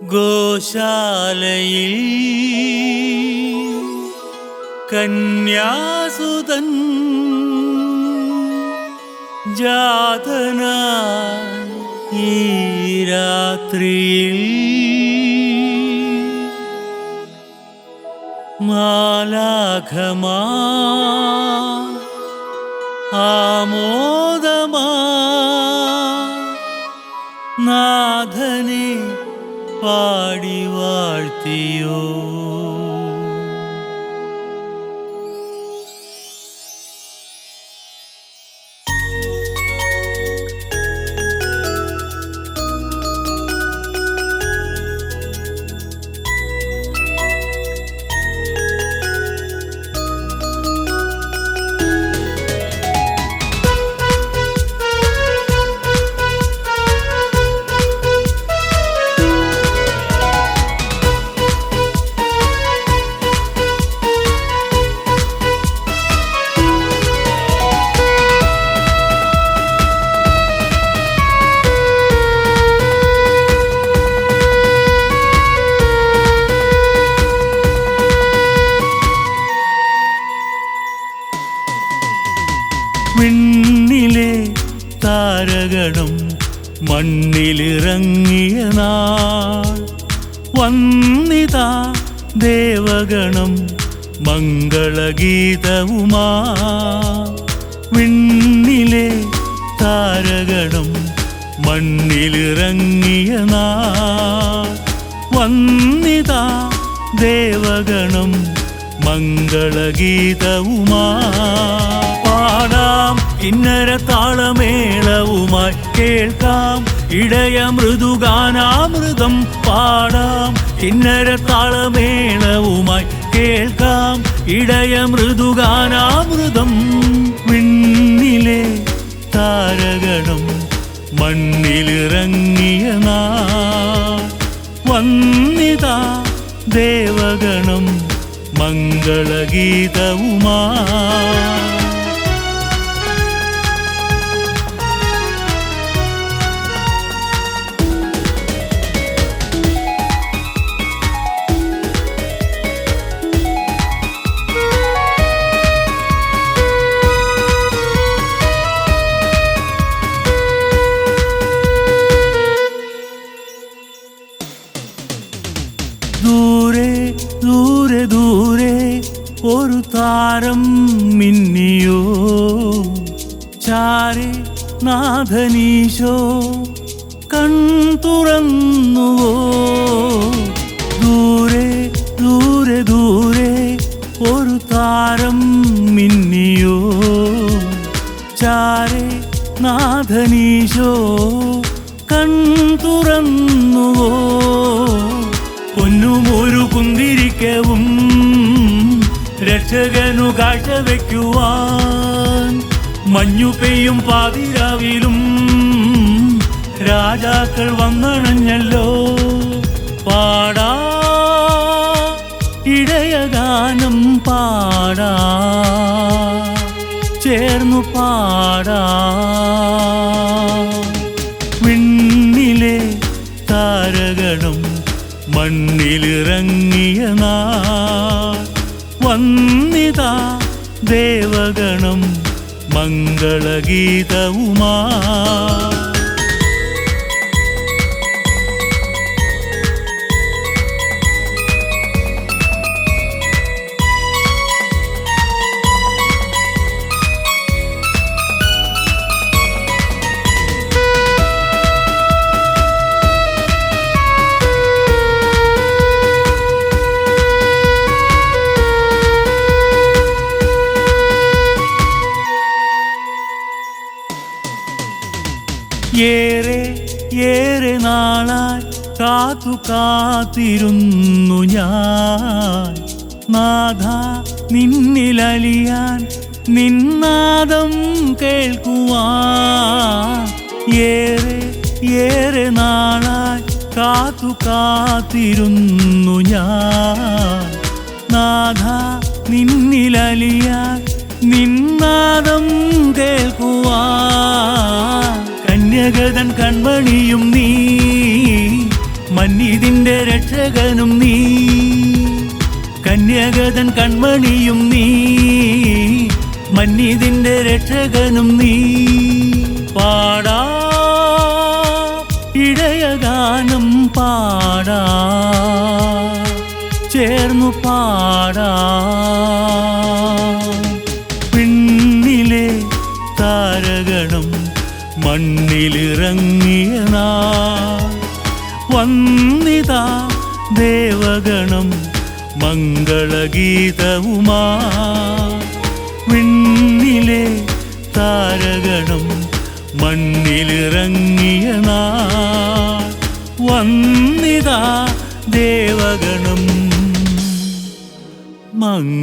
ഗോശാലയിൽ കന്യാസുതൻ ജാതന ഈ രാത്രിയിൽ മാലാഘമാ ആമോദമാ பாடி வாழ்த்தியோ താരകണം മണ്ണിലിറങ്ങിയ നാൾ വന്നിതാ ദേവഗണം മംഗളഗീതവുമാ വിണ്ണിലെ താരഗണം മണ്ണിലിറങ്ങിയ നാൾ വന്നിതാ ദേവഗണം മംഗളഗീതവുമാ പാടാം കിന്നര താളമേളവുമായി കേൾക്കാം. ഇടയ മൃദുഗാനാമൃതം പാടാം. കിന്നര താളമേളവുമായി കേൾക്കാം. ഇടയ മൃദുഗാനാമൃതം വിണ്ണിലെ താരകണം മണ്ണിലിറങ്ങിയ നാ വന്നിതാ ദേവഗണം മംഗളഗീതവുമാ. ദൂരെ ദൂരെ ദൂരെ ഒരു താരം മിന്നിയോ? ചാരെ നാഥനീശോ കൺ തുറന്നുവോ? ദൂരെ ദൂരെ ദൂരെ ഒരു താരം മിന്നിയോ? ചാരെ നാഥനീശോ കൺ തുറന്നുവോ? കുന്തിരിക്കവും രക്ഷകനു കാഴ്ച വയ്ക്കുവാൻ മഞ്ഞു പെയ്യും പാതിരാവിലും രാജാക്കൾ വന്നണഞ്ഞല്ലോ. പാടാ ഇടയഗാനം പാടാ ചേർന്നു പാടാ. വിണ്ണിലെ താരകണം മണ്ണിലിറങ്ങിയ വന്നിതാ ദേവഗണം മംഗളഗീതവുമാ. ഏറെ ഏറെ നാളായി കാത്തു കാത്തിരുന്നു ഞാൻ. നാഥ നിന്നിലലിയാൻ നിന്നാദം കേൾക്കുവാൻ. ഏറെ ഏറെ നാളായി കാത്തു കാത്തിരുന്നു ഞാൻ. നാഥ നിന്നിലലിയാൻ നിന്നാദം കേൾക്കുവാൻ. ജഗതൻ കൺമണിയും നീ. മന്നീതിന്റെ രക്ഷകനും നീ. കന്യാഗതൻ കൺമണിയും നീ. മന്നീതിന്റെ രക്ഷകനും നീ. പാടാ ഇടയഗാനം പാടാ. ചേർന്നു പാടാ. മണ്ണിലിറങ്ങിയ വന്നിത ദേവഗണം മംഗളഗീതവുമാ വിണ്ണിലെ താരഗണം മണ്ണിലിറങ്ങിയ വന്നിതാ ദേവഗണം മംഗളഗീതവുമാ